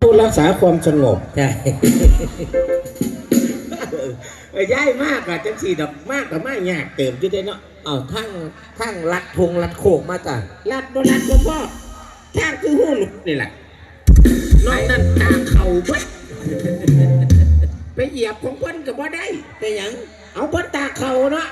ผู้รักษาความสงบใช่เอ้ยย้ายมากอะจังสีดอกมากกับมากยากเติมอยู่ได้เนาะเอาทั้งทั้งรัดทงรัดโขกมาจ้ะลัดบ่ลัดบ่พ่อทางคือหูหลุดนี่แหละนอกนั้นตาเข่าเบิดไปเหยียบของเพิ่นก็บ่ได้เป็นหยังเอาเพิ่นตาเข่าเนาะ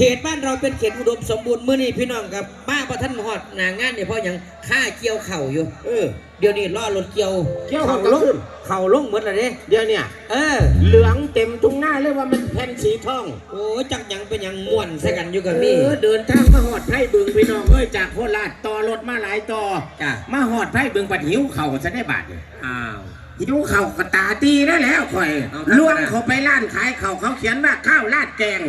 เขตบ้านเราเป็นเขตอุดมสมบูรณ์มื้อนี้พี่น้องครับบ้าประท่านหอดหนางานเนี่ยเพราะหยังค่าเกี่ยวเข่าอยู่ เออ เดี๋ยวนี้ล่อรถเกี่ยวเกี่ยวเข่าเข่าลลงงเข่าลงหมดแล้วเด้เดี๋ยวเนี่ย เออ เหลืองเต็มทุ่งหน้าเลยว่ามันแผ่นสีทอง โอ้จักหยังเป็นหยังม่วนใส่กันอยู่กับเอนี่อเดินทางมาหอดไผ่บึงพี่น้องเอ้ยจากโคราชต่อรถมาหลายต่อจ้ะ มาหอดไผ่บึงปัดหิวเข่าจะได้บาทเนี่ย อ้าว หิวเข่าวกระตาตีได้แล้วข่อยเอาล่วงเขาไปร้านขายเข่าวเขาเขียนว่าข้าวราดแกง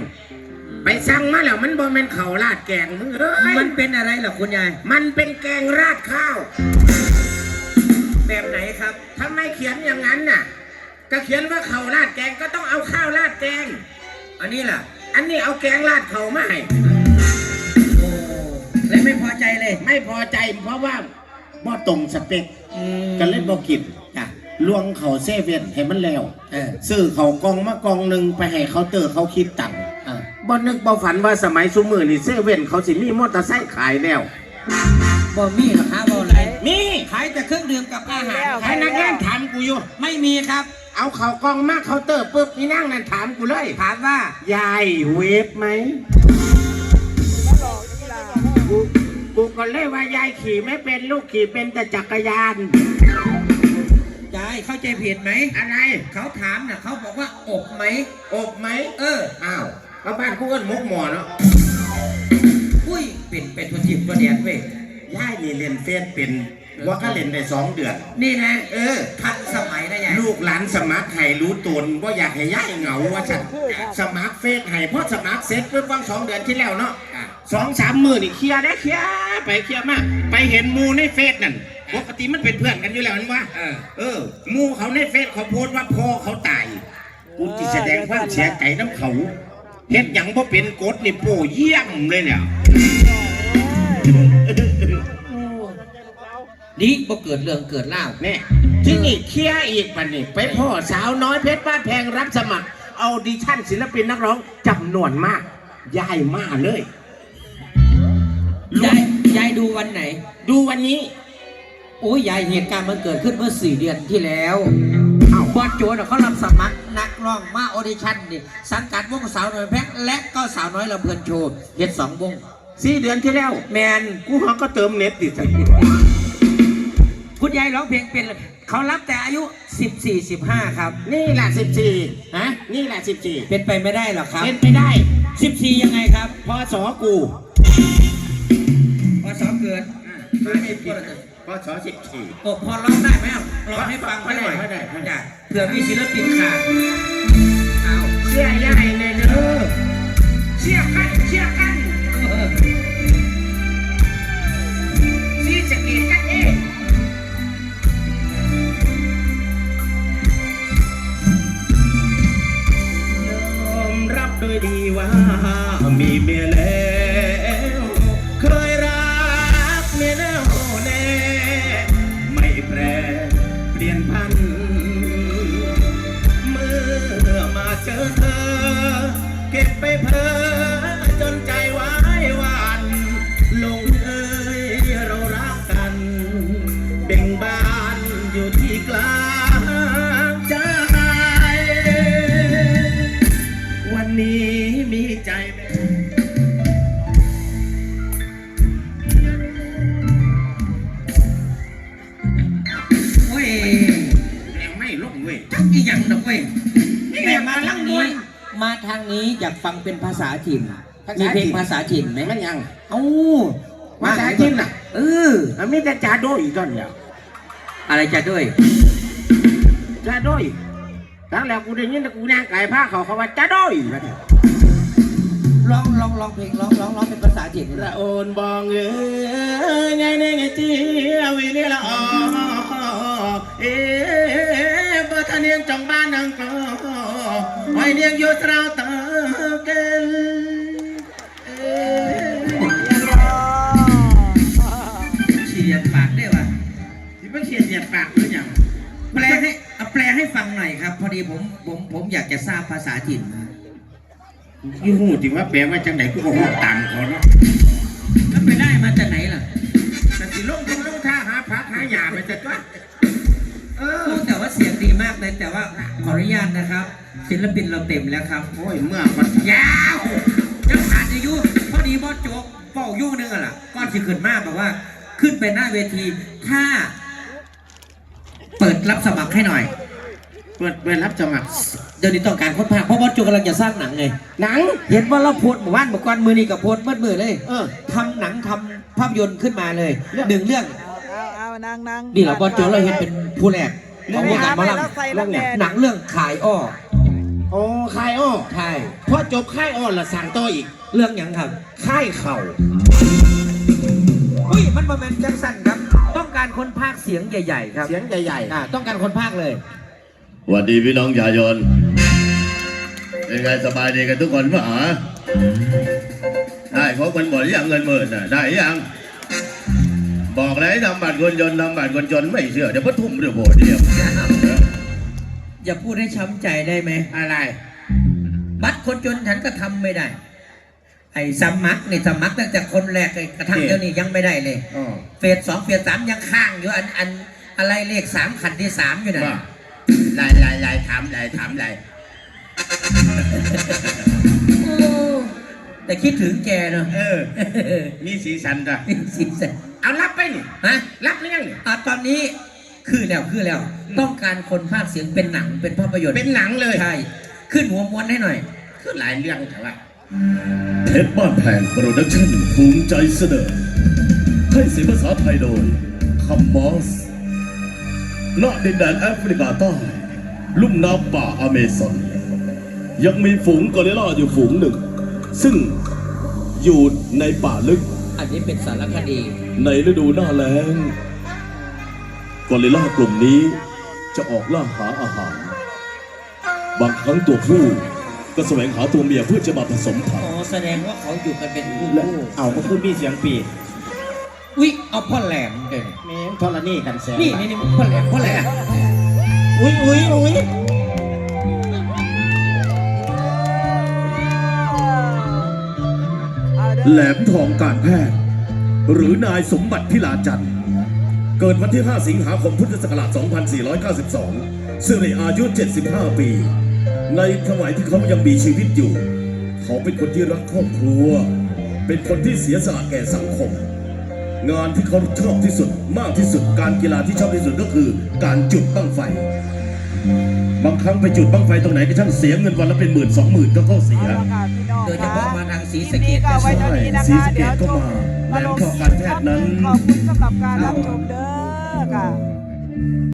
ไปสั่งมาแล้วมันบ่เป็นข้าวราดแกงมึงเอ้ยมันเป็นอะไรเหรอคุณยาย มันเป็นแกงราดข้าวแบบไหนครับ ทำไมเขียนอย่างนั้นน่ะ ก็เขียนว่าข้าวราดแกงก็ต้องเอาข้าวราดแกง อันนี้ล่ะ อันนี้เอาแกงราดเขามาให้โอ้เลยไม่พอใจเลยไม่พอใจเพราะว่าบ่ตรงสเปคอืมก็เลยบ่กินจ้ะลวงเขาเซเว่นให้มันแล้ว เออ ซื้อเขากองมากองหนึ่งไปให้เขาน์เตอร์เขาคิดตังค์เออ บ่นึกบ่ฝันว่าสมัยซุมือนี่เซเว่นเขาสิมีมอเตอร์ไซค์ขายแล้ว บ่มีหรอกครับบ่อะไรมีขายแต่เครื่องดื่มกับอาหารพนักงานถามกูอยู่ ไม่มีครับ เอาเขากองมาเคาน์เตอร์ปุ๊บนี่นั่งนั่นถามกูเลย ถามว่ายายเวฟไหม กูกูก็เลยว่ายายขี่ไม่เป็นลูกขี่เป็นแต่จักรยาน ยายเข้าใจผิดไหม อะไร เขาถามน่ะเขาบอกว่าอบไหม อบไหม เออ อ้าว ก็บ้านกูเอิ้นมกหมอเนาะอุ้ยเป็นเป็นตัวจิบตัวเดียนเว้ยยายนี่เรียนเฟซเป็นว่าก็เรียนได้สองเดือน นี่นะ เออ ทันสมัยนะยายลูกหลานสมัครให้รู้ตนว่าอยากให้ย่ายเหงาว่าฉันสมัครเฟซให้เพราะสมัครเสร็จเมื่อวังสองเดือนที่แล้วเนาะอะสองสามมือนี่เคลียร์ได้เคลียร์ไปเคลียร์มาไปเห็นหมูในเฟซนั่นปกติมันเป็นเพื่อนกันอยู่แล้วนั่นวะเออเออหมูเขาในเฟซเขาโพสต์ว่าพ่อเขาตายกูจะแสดงความเสียใจน้ำเขา เฮ็ดหยังบ่เป็นกฎนี่โป้เยี่ยมเลยเนี่ยนี่บ่เกิดเรื่องเกิดเล่าวนี่ที่นี่เคลียร์อีกปันนี่ไปพ่อสาวน้อยเพชรบ้านแพงรับสมัคร เอาดิชั่นศิลปินนักร้องจำนวนมากย้ายมาเลย ยายยายดูวันไหน ดูวันนี้ โอ้ยยายเหตุการณ์มันเกิดขึ้นเมื่อสี่เดือนที่แล้วเอ้า บอสโจน่ะเขารับสมัครนักร้องมาออดิชั่นนี่สังกัดวงสาวน้อยแพงและก็สาวน้อยลำเพลินโชว์เฮ็ดสองวงสี่เดือนที่แล้ว แมนกูเขาก็เติมเน็ตดิจ้ะคุณยายร้องเพลงเป็นเลยเขารับแต่อายุ 14 15 ครับ นี่แหละสิบสี่ฮะนี่แหละสิบสี่เป็นไปไม่ได้หรอกครับ เป็นไปได้ 14 ยังไงครับพอสอกูพอสองเกิดมาให้พูดเลยพอสอสิบสี่โอ้พอร้องได้ไหมอะร้องให้ฟังไปหน่อยไม่ได้ไม่ได้จ้ะ เผื่อมีศิลปินขาดเอาเสียใหญ่ในเด้อเสียกันเสียกันเออสีสะเกตกันเองยอมรับโดยดีว่ามีเมียแล้ว ไปเพ้ นี้อยากฟังเป็นภาษาถิ่นภาษาถิ่นมีเพลงภาษาถิ่นไหมมันยัง เอ้าภาษาถิ่นน่ะเออมันมีแต่จ่าโดยอีกตอนเดียวอะไรจะด้วยจ่าโดยทั้งแล้วกูได้ยินแต่กูนั่งไก่ผ้าเขาเขาว่าจ่าโดยว่าเนี่ยร้องร้องร้องเพลงร้องร้องร้องเป็นภาษาถิ่นละโอนบองเอ้ยไงเนี่ยไงจีวิเลละออเอ๊ะบ่ทันเนียงจองบ้านนังก็ไว้เนียงอยู่ตราวตาเกนเออเฉียดปากได้ว่ะที่มันเขียนเหยียดปากหรือยังแปลให้เอาแปลให้ฟังหน่อยครับ พอดีผมผมผมอยากจะทราบภาษาถิ่นนะยี่หูจริงว่าแปลว่าจังไหนกูก็ห้องตามเขาเนาะแล้วไปได้มาจากไหนล่ะแต่สิลงทุนลงท่าหาพักหาหยาไปแต่ก็เออพูดแต่ว่าเสียงดีมากเลยแต่ว่าขออนุญาตนะครับ ศิลปินเราเต็มแล้วครับ โอ้ยเมื่อมันยาวยังขาดอายุพอดีบอสโจกเป่ายุ่งนึงอะล่ะก้อนสิขึ้นมากบอกว่า ขึ้นไปหน้าเวที ถ้า เปิดรับสมัครให้หน่อย เปิดเปิดรับสมัครเดี๋ยวนี้ต้องการคนพากย์เพราะบอสโจกำลังจะสร้างหนังไงหนัง เห็นว่าเราโพสต์หมู่บ้านเมื่อก่อนมือนี่กับโพสต์เมื่อมือเลยเออ ทำหนังทำภาพยนตร์ขึ้นมาเลยเรื่อง หนึ่งเรื่อง เอาเอานั่งนั่งนี่เราบอสโจเราเห็นเป็นผู้แรกของวงการหมอลแล้วใส่แล้วแน่ำหนังเรื่องขายอ้อ โอ้ค่ายอ้อใช่พอจบค่ายอ้อละสั่งต่ออีก เรื่องหยังครับ ค่ายเข่าอุ้ยมันประมาณจังสันครับ ต้องการคนพากย์เสียงใหญ่ ๆ ครับเสียงใหญ่อ่าต้องการคนพากย์เลยสวัสดีพี่น้องชาวยนเป็นไงสบายดีกันทุกคนปะหาได้ครบกันหมดหรือยังเงินหมื่นน่ะได้ยัง บอกเลยทำบัตรคนจนทำบัตรคนจนไม่เชื่อเดี๋ยวพระทุ่มเดี๋ยวโบเดียว อย่าพูดให้ช้ำใจได้ไหมๆอะไร บัตรคนจนฉันก็ทำไม่ได้ ไอ้สมัครนี่สมัครตั้งแต่คนแรกเลยกระทั่งเอ๊ะเดี๋ยวนี้ยังไม่ได้เลย อ๋อ เฟสสองเฟสสามยังข้างอยู่อันอันอะไรเลขสามขันที่สามอยู่นะว่าลายลายลายถามลายถามลายโอ้แต่คิดถึงแกเนาะเออ มีสีสันจ้ะนี่สิแสนเอารับไปนี่ฮะรับหรือยังนี่ อะตอนนี้ คือแล้วคือแล้ว ต้องการคนพากย์เสียงเป็นหนังเป็นภาพยนตร์เป็นหนังเลยใช่ขึ้นหัวม้วนให้หน่อยคือหลายเรื่องแต่ว่าเพชรบ้านแพงโปรดักชั่นภูมิใจเสนอให้เสียงภาษาไทยโดยคัมมอสณดินแดนแอฟริกาใต้ลุ่มน้ำป่าอเมซอน ยังมีฝูงกอริลลาอยู่ฝูงหนึ่ง ซึ่งอยู่ในป่าลึก อันนี้เป็นสารคดี ในฤดูหน้าแล้ง กอริลลากลุ่มนี้จะออกล่าหาอาหาร บางครั้งตัวผู้ก็แสวงหาตัวเมียเพื่อจะมาผสมพันอ๋อธุ์แสดงว่าเขาอยู่กันเป็นคู่และคู่เอาก็คือมีเสียงปีดอุ๊ยเอาพ่อแหลมเดี๋ยวนี้แม่งทรณีกันแสงนี่นี่นี่พ่อแหลมพ่อแหลมอุ้ยอุ้ยอุ้ยเอาเด้อแหลมทองการแพทย์ หรือนายสมบัติพิลาจันทร์ เกิดวันที่ 5 สิงหาคมพุทธศักราช 2492ซึ่งในอายุ 75 ปี ในสมัยที่เขายังมีชีวิตอยู่ เขาเป็นคนที่รักครอบครัว เป็นคนที่เสียสละแก่สังคม งานที่เขาชอบที่สุดมากที่สุดการกีฬาที่ชอบที่สุดก็คือ การจุดบั้งไฟ บางครั้งไปจุดบั้งไฟตรงไหนก็ช่างเสียเงินวันละเป็นหมื่นสองหมื่นก็เข้าเสียเอาละค่ะพี่น้องโดยเฉพาะมาทางศรีสะคเกลิปดนี้ก็เอาไว้เท่านี้นะศรีคะสะเกเดี๋ยวษก็ชมมา มาลงแหลมทองการแพทย์นั้นขอบคุณสำหรับการรับชมเด้อค่ะ